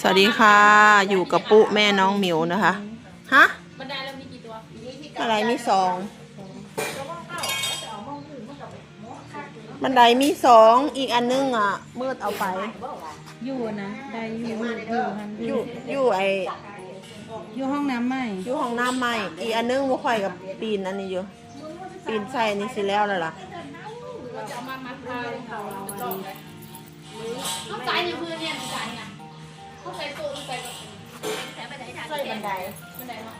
สวัสดีค่ะ อยู่กับปุ๊แม่น้องหมิวนะคะ ฮะบันไดเรามีกี่ตัวอะไรมีสองบันไดมีสองอีกอันนึงอะ มืดเอาไป อยู่นะได้อยู่อยู่หันออยู่ยู่อยู่ไออยู่ห้องน้ำไหมอยู่ห้องน้ำใหม่อีกอันนึงบ่ค่อยกับปีนอันนี้อยู่ ปีนใส่อันนี้สิแล้วเลยล่ะเราจะเอามามัดพาเขาเราต้องจ่ายอย่างพื้นเนี่ยจ่ายนะ เขาใส่ตู้ใส่ใส่บันไดใส่บันไดบันไดเนาะ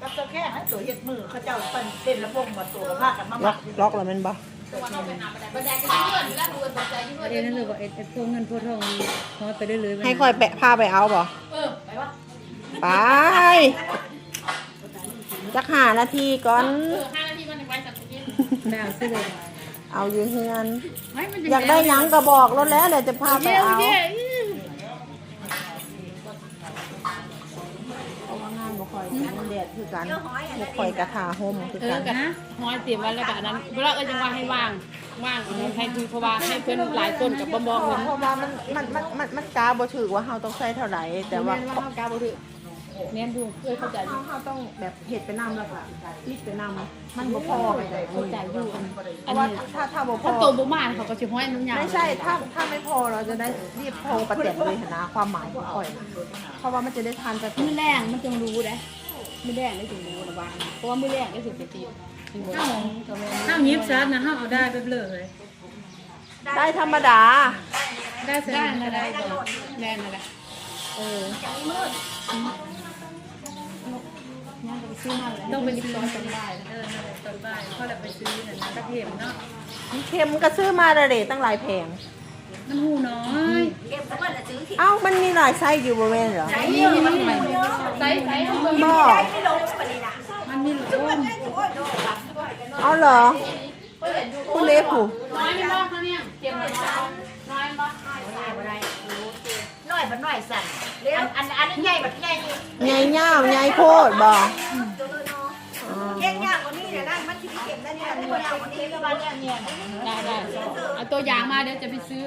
กับตัวแค่นั้นตัวเห็ดมือเขาเจ้าเป็นเต้นระบงมาตัวพากันมาล็บัอกกล็อกแล้วแมันบ่ตัวเราไปหาบันไดบันไดก็เลื่อนอยู่แล้วดูบันไดอยู่ประเลเด็ยนนั้นเลยว่าไอ้ไอ้พวกเงินพวกทองคอยไปได้เลยให้ค่อยแปะผ้าไปเอาบ่เออไปวะไปจักหานาทีก่อนเออห้านาทีมันถึงไปสักทีดาวซื้อเลยเอาอยู่เฮือนไม่มันอยากได้หยังก็บอกรถแล้วเดี๋ยวจะพาไปเอาเย้เพราะว่างานบ่ค่อยมันแดดคือกันบ่ค่อยกระทาห่มคือเอกัอน กันนะน้อยเตรียมไว้แล้วแบบนั้นเวลาเออจังหวะให้ว่างว่างให้คุยเพราะว่าให้เพื่อนหลายคนกับบ่บอกเงินเพราะว่ามันมันมันมันมันกาบ่ถือว่าเฮาต้องใช้เท่าไหร่แต่ว่าว่าเขากาบ่ถือ เน้นดูเคยเข้าใจอยู่เฮาต้องแบบเฮ็ดไปนำแล้วก็รีบไปนำมันบ่พอไปได้เข้าใจอยู่ เพอันราะว่านี้ถ้าถ้าบ่พถ้าอตัวบ่มาเขาก็สิห้อยมันยาวไม่ใช่ถ้าถ้าไม่พอเราจะได้รีบโทรประแจกเลยนะความหมายของข่อยนะเพราะว่ามันจะได้ทันจะมือแรงมันจึงรู้เด้มือแรงได้ถึงรู้นะว่าเพราะว่ามือแรงได้ถึงจะตีถึงบ่ห้าวห้าวยิบซัดนะห้าวเอาได้ไปเลย ได้ธรรมดา ได้เสร็จได้ก็นะได้ได้บ่แรงนะเออยังก็ไป ซื้อมาเลยต้องไปซื้ซื้ออมาสบายเออต้นใบเพราะเราไปซื้อน่ะนะกระเทียมเนาะเค็มก็ซื้อมาเดะตั้งหลายแผงน้ำหูน้อยเอ้ามันมีหลายไส้อยู่บริเวณเหรอนี่นี่มันใหม่ใส่ใส่เบิ่งบ่มันมีหลูกเอาเหรอคุณเล็กผู้น้อยไม่บ่เขาเนี่ยเก็บน้อยน้อยบ่น้อยบันน้อยสั่นอันอันอันนี้ใหญ่แบบใหญ่ใหญ่เง่าใหญ่โพดบ่ แค่ยากกว่านี้เนี่ยนะมันที่เก็บได้เนี่ยนี่ยากกว่านี้ก็บ้านเนี่ยเนี่ยได้ได้เอาตัวอย่างมาเดี๋ยวจะไปซื้อ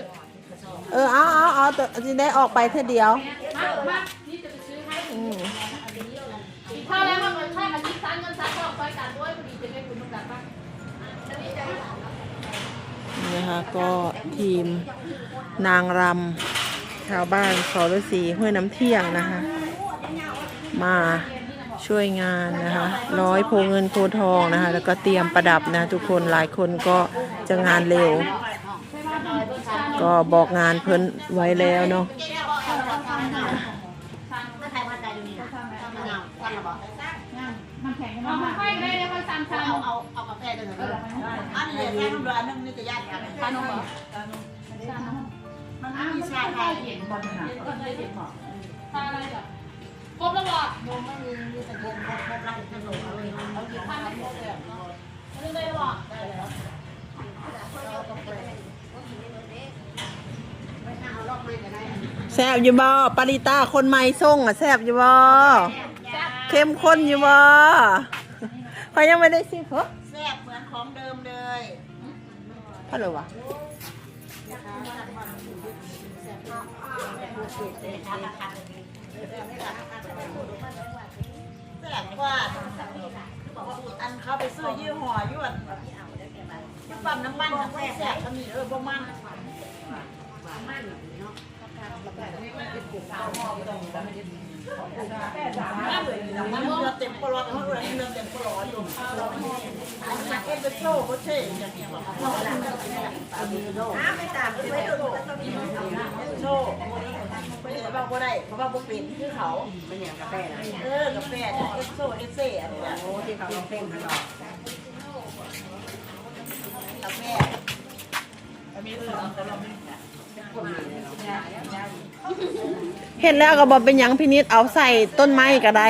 เออเอาเอาเอาจะได้ออกไปเท่าเดียวมามานี่จะไปซื้อให้อืมถ้าแล้วมันใช่มันคิดซันเงินซันก็ออกไปกันด้วยพอดีจะได้คุณต้องกาบ้างนี่นะคะก็ทีมนางรำชาวบ้านสรสีห้วยน้ำเที่ยงนะคะ มา ช่วยงานนะคะร้อยโพเงินโพทองนะคะ แล้วก็เตรียมประดับนะ ทุกคนหลายคนก็จะงานเร็ว ก็บอกงานเพิ่นไว้แล้วเนาะเอาค่อยๆได้เดี๋ยวค่อยซ้ำๆเอากาแฟด้วยเหรออันนี้แค่น้ำร้อนนึงนี่จะยากกันชานมเหรอมันมีชาไทยชาอะไรจ้ะครบแล้วเหรอมั แล้วแซบอยู่บ่ปาริตาคนใหม่ส่งอะแซบอยู่บ่เข้มข้นอยู่บ่เขายังไม่ได้ซิเฮ้แซ่บเหมือนของเดิมเลยเท่าไหร่วะแซ่บกว่าอันเขาไป ซื้อยี่ห้อยวดปั๊มน้ำมันทั้งแซ่บก็มีเออบ่มันมันเรือเต็มปลอดเขาเรือเรือเต็มปลอดอยู่อันนี้เอ็นเตอร์โชว์เขาเช่อยางเงี้ยแบบน้ำไม่ตางไม่โดนโชว์ ไม่ได้บอกว่าได้เพราะว่าบุปินคือเขาเป็นอย่างกาแฟเออกาแฟเอ็นโชว์เอเซ่อันนี้โอ้ที่เขาลองเพ่งมันหรอกกาแฟมีเออแต่เราไม่เห็นแล้วก็บอกเป็นหยังพินิษเอาใส่ต้นไม้ก็ได้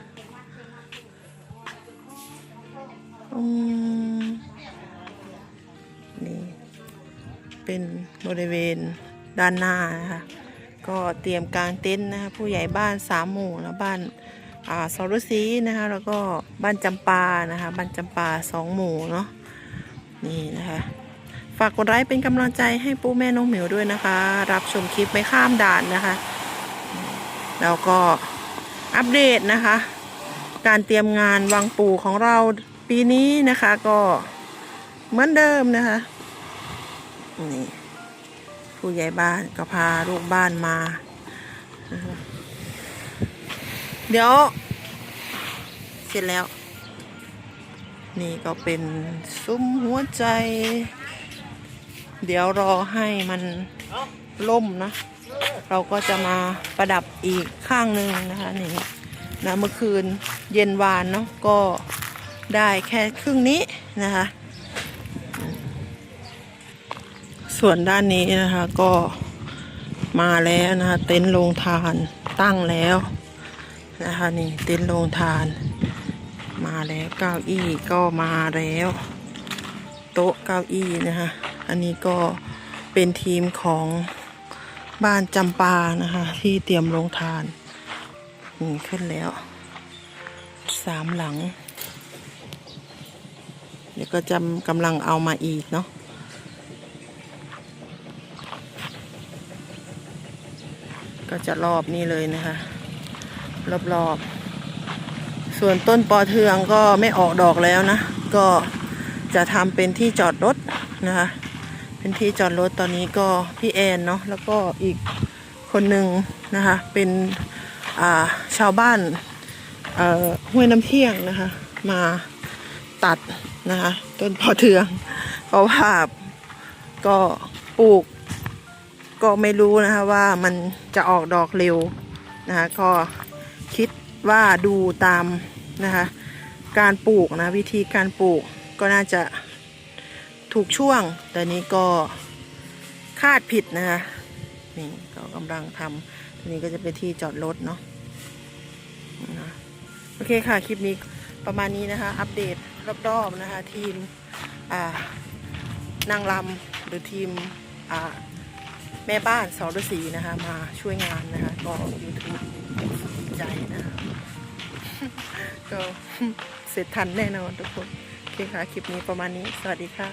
อืมนี่เป็นบริเวณด้านหน้านะคะก็เตรียมกางเต็นท์นะคะผู้ใหญ่บ้านสามหมู่แล้วบ้านอ่าสรุสีนะคะแล้วก็บ้านจำปานะคะบ้านจำปาสองหมู่เนาะนี่นะคะฝากกดไลค์เป็นกำลังใจให้ปูแม่น้องเหมียวด้วยนะคะ รับชมคลิปไม่ข้ามด่านนะคะ แล้วก็อัปเดตนะคะ การเตรียมงานวังปู่ของเรา ปีนี้นะคะก็เหมือนเดิมนะคะนี่ผู้ใหญ่บ้านก็พาลูกบ้านมา เดี๋ยว เสร็จแล้ว นี่ก็เป็นซุ้มหัวใจ เดี๋ยวรอให้มันล่มนะ เราก็จะมาประดับอีกข้างหนึ่งนะคะนี่นะเมื่อคืนเย็นวานเนาะก็ ได้แค่ครึ่งนี้นะคะ ส่วนด้านนี้นะคะก็มาแล้วนะคะ เต็นท์โรงทานตั้งแล้วนะคะนี่เต็นท์โรงทาน มาแล้วเก้าอี้ก็มาแล้ว โต๊ะเก้าอี้นะคะ อันนี้ก็เป็นทีมของบ้านจำปานะคะ ที่เตรียมโรงทานนี่ขึ้นแล้วสามหลัง เดี๋ยวก็จำกำลังเอามาอีกเนาะก็จะรอบนี้เลยนะคะ รอบๆ ส่วนต้นปอเทืองก็ไม่ออกดอกแล้วนะ ก็จะทำเป็นที่จอดรถนะคะ เป็นที่จอดรถตอนนี้ก็พี่แอนเนาะแล้วก็อีกคนหนึ่งนะคะ เป็นาชาวบ้านห้วยน้ำเที่ยงนะคะ มาตัด นะคะ ต้นปอเทืองเพราะว่าก็ปลูก ก็ไม่รู้นะคะว่ามันจะออกดอกเร็วนะคะก็คิดว่าดูตามนะคะการปลูกนะวิธีการปลูกก็น่าจะถูกช่วง แต่นี้ก็คาดผิดนะคะนี่ก็กำลังทำทีนี้ก็จะเป็นที่จอดรถเนาะนะโอเคค่ะ คลิปนี้ประมาณนี้นะคะ อัปเดต รอบๆนะคะทีมนางลำหรือทีมแม่บ้านสรศรีนะคะมาช่วยงานนะคะก็ยูทูบใจนะคะก็เสร็จทันแน่นอนทุกคนโอเคค่ะ คลิปนี้ประมาณนี้ สวัสดีค่ะ